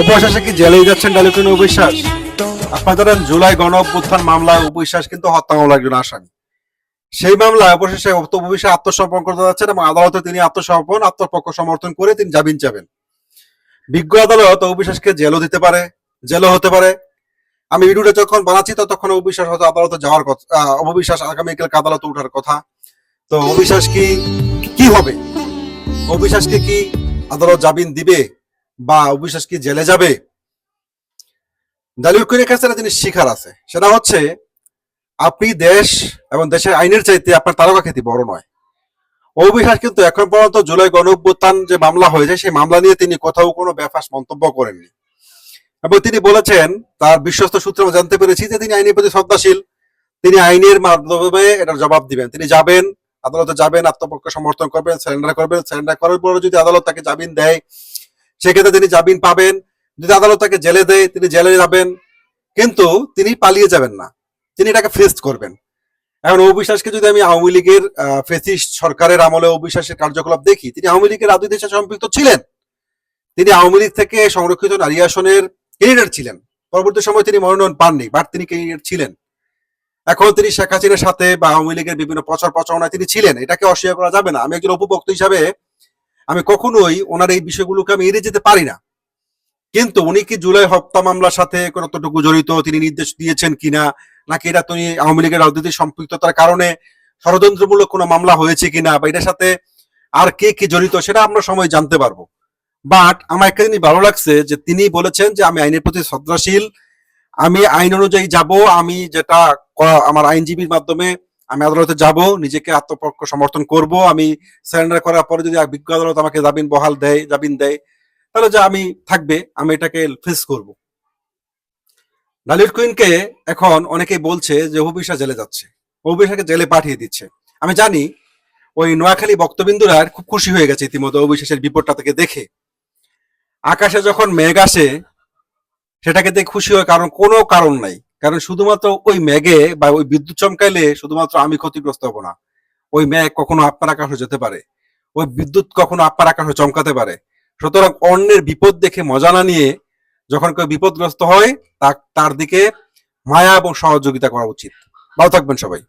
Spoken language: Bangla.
অবশেষে কি জেলেই যাচ্ছেন ডালিকুন অবিশ্বাস? আপনারা জানেন জুলাই গণ অভ্যুত্থান মামলায় অবিশ্বাস কিন্তু হত্যা মামলার একজন আসামি। সেই মামলায় অবশেষে অবিশ্বাস আত্মসমর্পণ করতে যাচ্ছেন এবং আদালতে তিনি আত্মসমর্পণ, আত্মপক্ষ সমর্থন করে তিনি জামিন চাবেন। বিজ্ঞ আদালত অবিশ্বাসকে জেলও দিতে পারে, জেলও হতে পারে। আমি ভিডিওটা যখন বানাচ্ছি তো তখন অবিশ্বাস হয়তো আদালতে যাওয়ার কথা অবিশ্বাস আগামীকাল আদালতে ওঠার কথা। তো অবিশ্বাস কি কি হবে? অবিশ্বাসকে কি আদালত জামিন দিবে? বা অবিশ্বাস কি জেলে যাবে? দালিল কুইনের কাছে একটা জিনিস শিখার আছে। সেটা হচ্ছে, আপনি দেশ এবং দেশের আইনের চাইতে আপনার তারকা খ্যাতি বড় নয়। অবিশ্বাস কিন্তু এখন পর্যন্ত জুলাই গণ অভ্যুত্থান যে মামলা হয়েছে, সেই মামলা নিয়ে তিনি কোথাও কোনো ব্যাপার মন্তব্য করেননি। এবং তিনি বলেছেন, তার বিশ্বস্ত সূত্রে জানতে পেরেছি যে তিনি আইনের প্রতি শ্রদ্ধাশীল। তিনি আইনের মাধ্যমে এটার জবাব দিবেন। তিনি যাবেন, আদালতে যাবেন, আত্মপক্ষ সমর্থন করবেন সারেন্ডার করবেন। সারেন্ডার করার পরে যদি আদালত তাকে জামিন দেয় সেক্ষেত্রে তিনি জামিন পাবেন। যদি আদালত তাকে জেলে দেয়, তিনি জেলে যাবেন। কিন্তু তিনি পালিয়ে যাবেন না। তিনি এটাকে ফেস করবেন। এখন অবিশ্বাসকে যদি আমি আওয়ামী লীগের ফেসিস্ট সরকারের আমলে অবিশ্বাসের কার্যকলাপ দেখি, তিনি আওয়ামী লীগের রাজনীতির সাথে সম্পৃক্ত ছিলেন। তিনি আওয়ামী লীগ থেকে সংরক্ষিত নারী আসনের ক্যান্ডিডেট ছিলেন। পরবর্তী সময় তিনি মনোনয়ন পাননি বাট তিনি ক্যান্ডিডেট ছিলেন। এখন তিনি শেখ হাসিনার সাথে বা আওয়ামী লীগের বিভিন্ন প্রচার প্রচারণায় তিনি ছিলেন। এটাকে অস্বীকার করা যাবে না। আমি একজন উপভোক্তা হিসাবে আমি কখনোই ওনার এই বিষয়গুলোকে আমি এড়িয়ে যেতে পারি না। কিন্তু উনি কি জুলাই হত্যা মামলার সাথে কতটুকু জড়িত, তিনি নির্দেশ দিয়েছেন কিনা, নাকি এটা তিনি আওয়ামী লীগের রাজনীতির সম্পৃক্ততার কারণে ষড়যন্ত্রমূলক কোনো মামলা হয়েছে কিনা, বা এটার সাথে আর কে কি জড়িত, সেটা আমরা সময় জানতে পারব। বাট আমার একটা জিনিস ভালো লাগছে যে তিনি বলেছেন যে আমি আইনের প্রতি শ্রদ্ধাশীল আমি আইন অনুযায়ী যাব, আমি যেটা আমার আইনজীবীর মাধ্যমে আমি আদালতে যাব, নিজেকে আত্মপক্ষ সমর্থন করব, আমি সারেন্ডার করার পরে যদি বিজ্ঞ আদালত আমাকে জামিন বহাল দেয়, জামিন দেয়, তাহলে যে আমি থাকবে, আমি এটাকে ফেস করব। লালিত কুইনকে এখন অনেকেই বলছে যে অভিশা জেলে যাচ্ছে অভিশাকে জেলে পাঠিয়ে দিচ্ছে। আমি জানি ওই নোয়াখালী বক্তবিন্দুরা খুব খুশি হয়ে গেছে ইতিমধ্যে অবিশ্বাসের বিপদটা থেকে দেখে। আকাশে যখন মেঘ আসে, সেটাকে দেখে খুশি হয় কারণ কোনো কারণ নাই। কারণ শুধুমাত্র ওই ম্যাগে বা ওই বিদ্যুৎ চমকাইলে শুধুমাত্র আমি ক্ষতিগ্রস্ত হব না। ওই ম্যাগ কখনো আপনার আকাশে যেতে পারে। ওই বিদ্যুৎ কখনো আপনার আকাশে চমকাতে পারে। সুতরাং অন্যের বিপদ দেখে মজা না নিয়ে যখন কেউ বিপদগ্রস্ত হয়, তার দিকে মায়া এবং সহযোগিতা করা উচিত। ভালো থাকবেন সবাই।